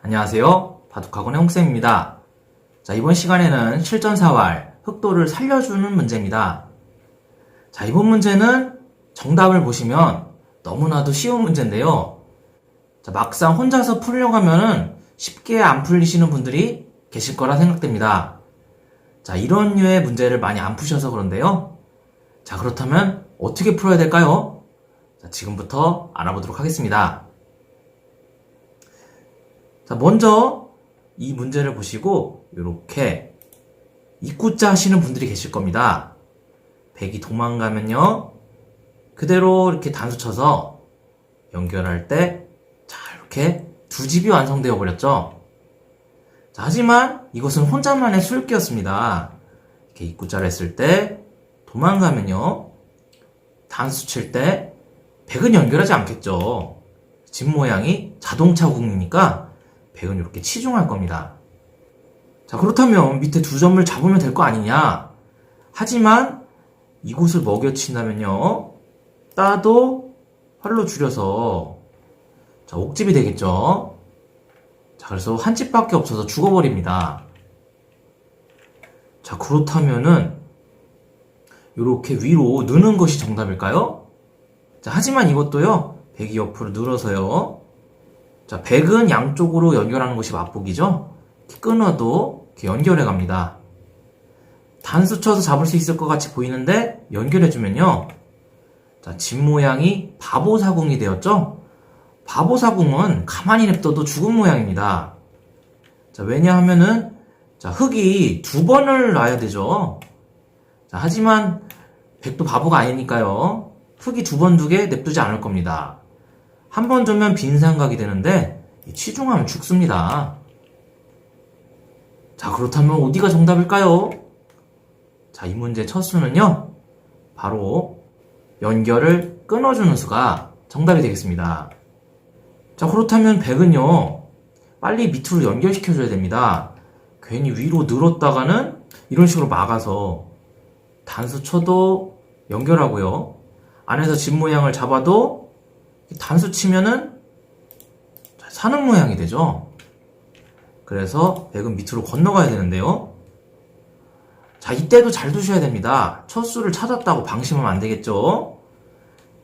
안녕하세요. 바둑학원의 홍쌤입니다. 자, 이번 시간에는 실전사활, 흑도를 살려주는 문제입니다. 자, 이번 문제는 정답을 보시면 너무나도 쉬운 문제인데요. 자, 막상 혼자서 풀려고 하면은 쉽게 안 풀리시는 분들이 계실 거라 생각됩니다. 자, 이런 류의 문제를 많이 안 푸셔서 그런데요. 자, 그렇다면 어떻게 풀어야 될까요? 자, 지금부터 알아보도록 하겠습니다. 자, 먼저 이 문제를 보시고 이렇게 입구자 하시는 분들이 계실 겁니다. 백이 도망가면요. 그대로 이렇게 단수 쳐서 연결할 때 자, 이렇게 두 집이 완성되어 버렸죠. 자, 하지만 이것은 혼자만의 술기였습니다. 이렇게 입구자를 했을 때 도망가면요. 단수 칠 때 백은 연결하지 않겠죠. 집 모양이 자동차 궁이니까 백은 이렇게 치중할 겁니다. 자, 그렇다면 밑에 두 점을 잡으면 될 거 아니냐? 하지만 이곳을 먹여친다면요. 따도 활로 줄여서 자, 옥집이 되겠죠. 자, 그래서 한 집밖에 없어서 죽어버립니다. 자, 그렇다면은 이렇게 위로 느는 것이 정답일까요? 자, 하지만 이것도요. 백이 옆으로 늘어서요. 자, 백은 양쪽으로 연결하는 것이? 이렇게 끊어도 연결해 갑니다. 단수 쳐서 잡을 수 있을 것 같이 보이는데 연결해주면요. 자, 집 모양이 바보사궁이 되었죠? 바보사궁은 가만히 냅둬도 죽은 모양입니다. 자, 왜냐하면은, 자, 흙이 두 번을 놔야 되죠? 자, 하지만 백도 바보가 아니니까요. 흙이 두 번 두게 냅두지 않을 겁니다. 한번 두면 빈상각이 되는데 이 치중하면 죽습니다. 자, 그렇다면 어디가 정답일까요? 자, 이 문제 첫 수는요. 바로 연결을 끊어주는 수가 정답이 되겠습니다. 자, 그렇다면 100은요. 빨리 밑으로 연결시켜줘야 됩니다. 괜히 위로 늘었다가는 이런 식으로 막아서 단수 쳐도 연결하고요. 안에서 집 모양을 잡아도 단수 치면은 사는 모양이 되죠. 그래서 백은 밑으로 건너가야 되는데요. 자, 이때도 잘 두셔야 됩니다. 첫 수를 찾았다고 방심하면 안 되겠죠.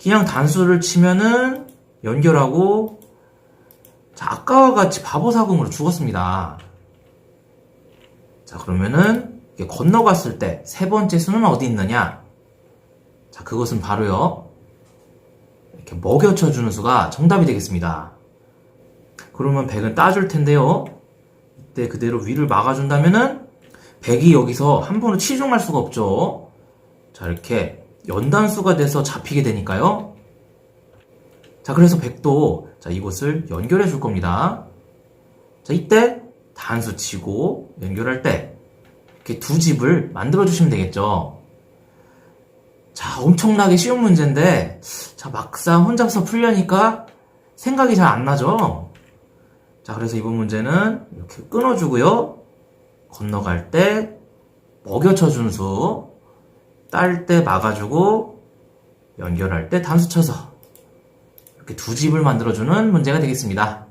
그냥 단수를 치면은 연결하고 자, 아까와 같이 바보사궁으로 죽었습니다. 자, 그러면은 건너갔을 때 세 번째 수는 어디 있느냐? 자, 그것은 바로요. 이렇게 먹여쳐 주는 수가 정답이 되겠습니다. 그러면 100은 따줄 텐데요. 이때 그대로 위를 막아준다면은 100이 여기서 한 번으로 치중할 수가 없죠. 자, 이렇게 연단수가 돼서 잡히게 되니까요. 자, 그래서 100도 자, 이곳을 연결해 줄 겁니다. 자, 이때 단수 치고 연결할 때 이렇게 두 집을 만들어 주시면 되겠죠. 자, 엄청나게 쉬운 문제인데, 자, 막상 혼자서 풀려니까 생각이 잘 안 나죠? 자, 그래서 이번 문제는 이렇게 끊어주고요. 건너갈 때 먹여쳐 주는 수, 딸 때 막아주고, 연결할 때 단수 쳐서 이렇게 두 집을 만들어주는 문제가 되겠습니다.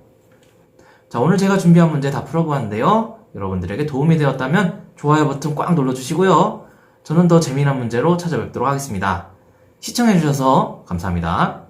자, 오늘 제가 준비한 문제 다 풀어보았는데요. 여러분들에게 도움이 되었다면 좋아요 버튼 꽉 눌러주시고요. 저는 더 재미난 문제로 찾아뵙도록 하겠습니다. 시청해주셔서 감사합니다.